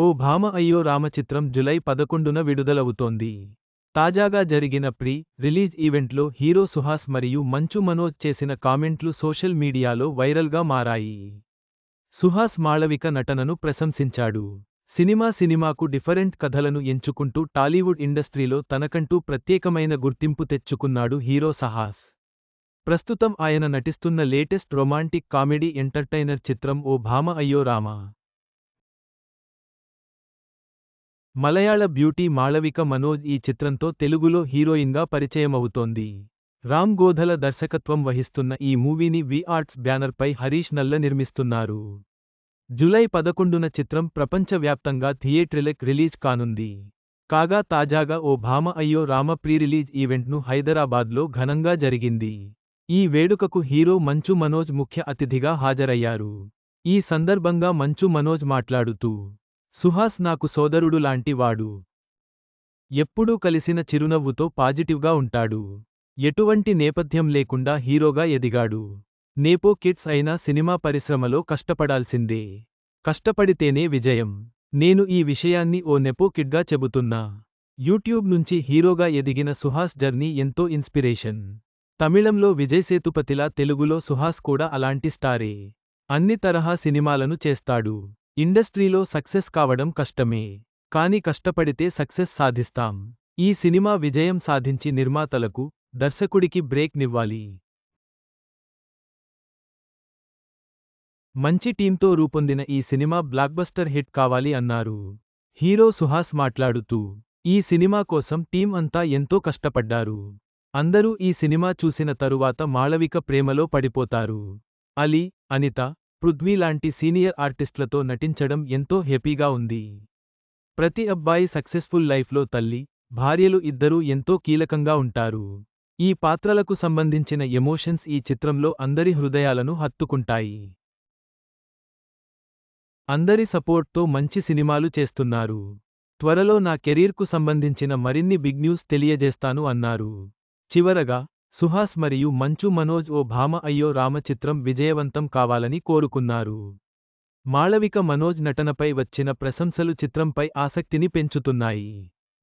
ఓ భామ అయ్యో రామ చిత్రం జులై పదకొండున విడుదలవుతోంది. తాజాగా జరిగిన ప్రీ రిలీజ్ ఈవెంట్లో హీరో సుహాస్ మరియు మంచు మనోజ్ చేసిన కామెంట్లు సోషల్ మీడియాలో వైరల్గా మారాయి. సుహాస్ మాళవిక నటనను ప్రశంసించాడు. సినిమా సినిమాకు డిఫరెంట్ కథలను ఎంచుకుంటూ టాలీవుడ్ ఇండస్ట్రీలో తనకంటూ ప్రత్యేకమైన గుర్తింపు తెచ్చుకున్నాడు హీరో సహాస్. ప్రస్తుతం ఆయన నటిస్తున్న లేటెస్ట్ రొమాంటిక్ కామెడీ ఎంటర్టైనర్ చిత్రం ఓ భామ అయ్యో రామ. మలయాళ బ్యూటీ మాళవిక మనోజ్ ఈ చిత్రంతో తెలుగులో హీరోయిన్గా పరిచయమవుతోంది. రామ్ గోధల దర్శకత్వం వహిస్తున్న ఈ మూవీని వి ఆర్ట్స్ బ్యానర్పై హరీష్ నల్ల నిర్మిస్తున్నారు. జులై పదకొండున చిత్రం ప్రపంచవ్యాప్తంగా థియేట్రిలెక్ రిలీజ్ కానుంది. కాగా తాజాగా ఓ భామ అయ్యో రామ ప్రీరిలీజ్ ఈవెంట్ను హైదరాబాద్లో ఘనంగా జరిగింది. ఈ వేడుకకు హీరో మంచు మనోజ్ ముఖ్య అతిథిగా హాజరయ్యారు. ఈ సందర్భంగా మంచు మనోజ్ మాట్లాడుతూ సుహాస్ నాకు సోదరుడు లాంటి వాడు ఎప్పుడూ కలిసిన చిరునవ్వుతో పాజిటివ్గా ఉంటాడు. ఎటువంటి నేపథ్యం లేకుండా హీరోగా ఎదిగాడు. నేపో కిడ్స్ అయినా సినిమా పరిశ్రమలో కష్టపడాల్సిందే. కష్టపడితేనే విజయం. నేను ఈ విషయాన్ని ఓ నెపో కిడ్గా చెబుతున్నా. యూట్యూబ్ నుంచి హీరోగా ఎదిగిన సుహాస్ జర్నీ ఎంతో ఇన్స్పిరేషన్. తమిళంలో విజయ్ సేతుపతిలా తెలుగులో సుహాస్ కూడా అలాంటి స్టారే. అన్ని తరహా సినిమాలను చేస్తాడు. ఇండస్ట్రీలో సక్సెస్ కావడం కష్టమే కాని కష్టపడితే సక్సెస్ సాధిస్తాం. ఈ సినిమా విజయం సాధించి నిర్మాతలకు దర్శకుడికి బ్రేక్ నివ్వాలి. మంచి టీంతో రూపొందిన ఈ సినిమా బ్లాక్బస్టర్ హిట్ కావాలి అన్నారు. హీరో సుహాస్ మాట్లాడుతూ ఈ సినిమా కోసం టీం అంతా ఎంతో కష్టపడ్డారు. అందరూ ఈ సినిమా చూసిన తరువాత మాళవిక ప్రేమలో పడిపోతారు. అలీ అనిత పృథ్వీ లాంటి సీనియర్ ఆర్టిస్టులతో నటించడం ఎంతో హ్యాపీగా ఉంది. ప్రతి అబ్బాయి సక్సెస్ఫుల్ లైఫ్లో తల్లి భార్యలు ఇద్దరూ ఎంతో కీలకంగా ఉంటారు. ఈ పాత్రలకు సంబంధించిన ఎమోషన్స్ ఈ చిత్రంలో అందరి హృదయాలను హత్తుకుంటాయి. అందరి సపోర్ట్తో మంచి సినిమాలు చేస్తున్నారు. త్వరలో నా కెరీర్కు సంబంధించిన మరిన్ని బిగ్ న్యూస్ తెలియజేస్తాను అన్నారు. చివరగా సుహాస్ మరియు మంచు మనోజ్ ఓ భామ అయ్యో రామ చిత్రం విజయవంతం కావాలని కోరుకున్నారు. మాళవిక మనోజ్ నటనపై వచ్చిన ప్రశంసలు చిత్రంపై ఆసక్తిని పెంచుతున్నాయి.